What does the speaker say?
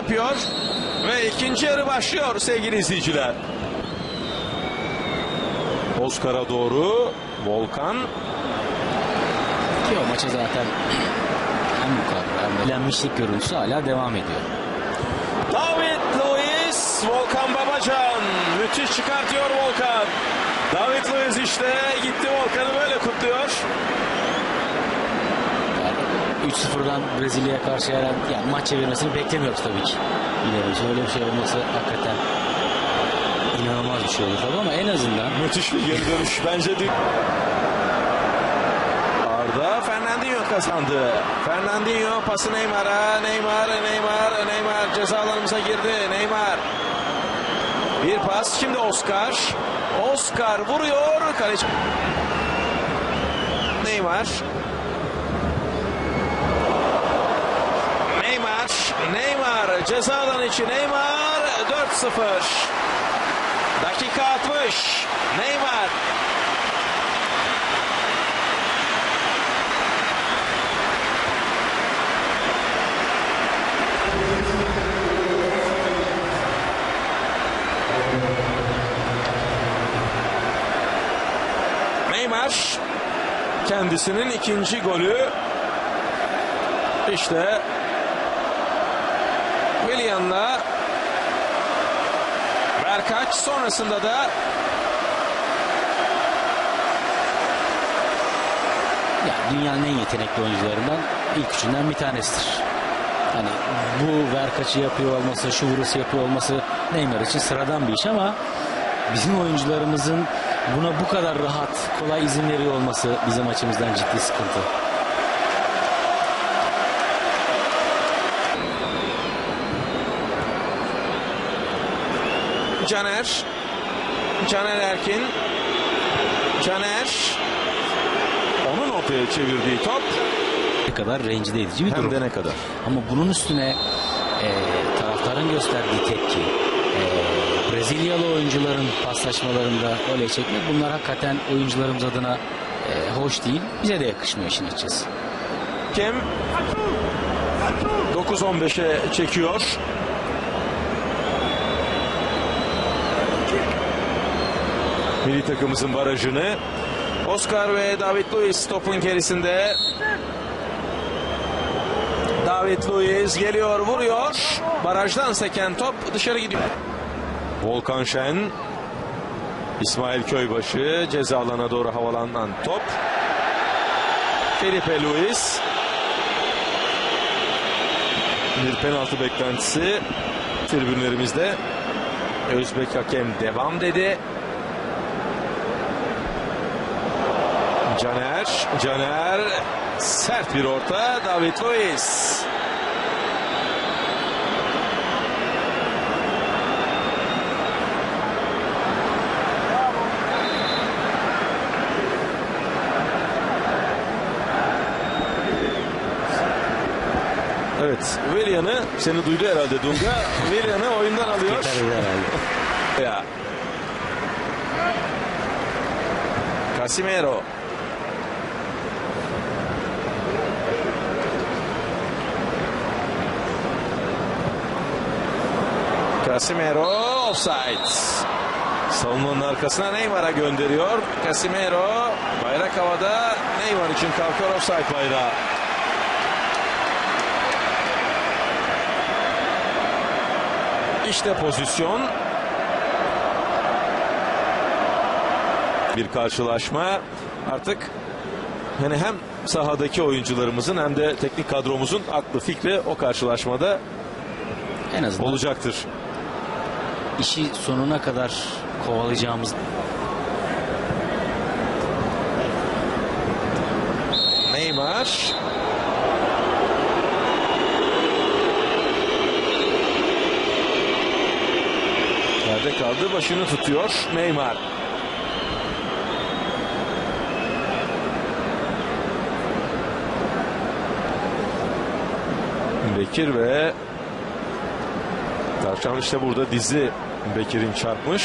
yapıyor. Ve ikinci yarı başlıyor sevgili izleyiciler. Oscar'a doğru Volkan Ki o maça zaten hem yukarı hem de elenmişlik görüntüsü hala devam ediyor. David Luiz, Volkan Babacan. Müthiş çıkartıyor Volkan. David Luiz işte 3-0'dan Brezilya'ya karşı yani maç çevirmesini beklemiyoruz tabii ki. İleri şöyle bir şey olması hakikaten inanılmaz bir şey olur tabii ama en azından Müthiş bir geri dönüş. Bence de... Arda Fernandinho kazandı. Fernandinho pası Neymar'a. Neymar, Neymar, Neymar ceza alanımıza girdi. Neymar. Bir pas. Şimdi Oscar. Oscar vuruyor. Kaleci. Neymar. Neymar. Ceza alanı içi Neymar. 4-0. Dakika 60. Neymar. Neymar kendisinin ikinci golü işte Willian'la Berkaç sonrasında da ya dünyanın en yetenekli oyuncularından ilk üçünden bir tanesidir. Hani bu verkaçı yapıyor olması, şu vurusu yapıyor olması Neymar için sıradan bir iş ama bizim oyuncularımızın buna bu kadar rahat, kolay izin veriyor olması bizim açımızdan ciddi sıkıntı. Caner Caner Erkin Caner onun ortaya çevirdiği top Ne kadar rencide edici bir hem durum. de ne kadar. Ama bunun üstüne e, taraftarın gösterdiği tepki, e, Brezilyalı oyuncuların paslaşmalarında oley çekmek bunlar hakikaten oyuncularımız adına e, hoş değil. Bize de yakışmıyor işin açıkçası. Hakem 9-15'e çekiyor. Milli takımımızın barajını Oscar ve David Luiz topun gerisinde. David Luiz geliyor, vuruyor. Barajdan seken top dışarı gidiyor. Volkan Şen, İsmail Köybaşı ceza alana doğru havalanan top. Felipe Luis. Bir penaltı beklentisi tribünlerimizde. Özbek hakem devam dedi. Caner, Caner sert bir orta. David Luiz. Evet, Willian'ı seni duydu herhalde Dunga. Willian'ı oyundan alıyor. Ya. Casimiro. Casimiro offside. Savunmanın arkasına Neymar'a gönderiyor. Casimiro bayrak havada Neymar için kalkıyor offside bayrağı. İşte pozisyon. Bir karşılaşma. Artık yani hem sahadaki oyuncularımızın hem de teknik kadromuzun aklı fikri o karşılaşmada En azından olacaktır. İşi sonuna kadar kovalayacağımız Neymar. Yerde kaldı başını tutuyor Neymar. Bekir ve Tavşan işte burada dizi Bekir'in çarpmış.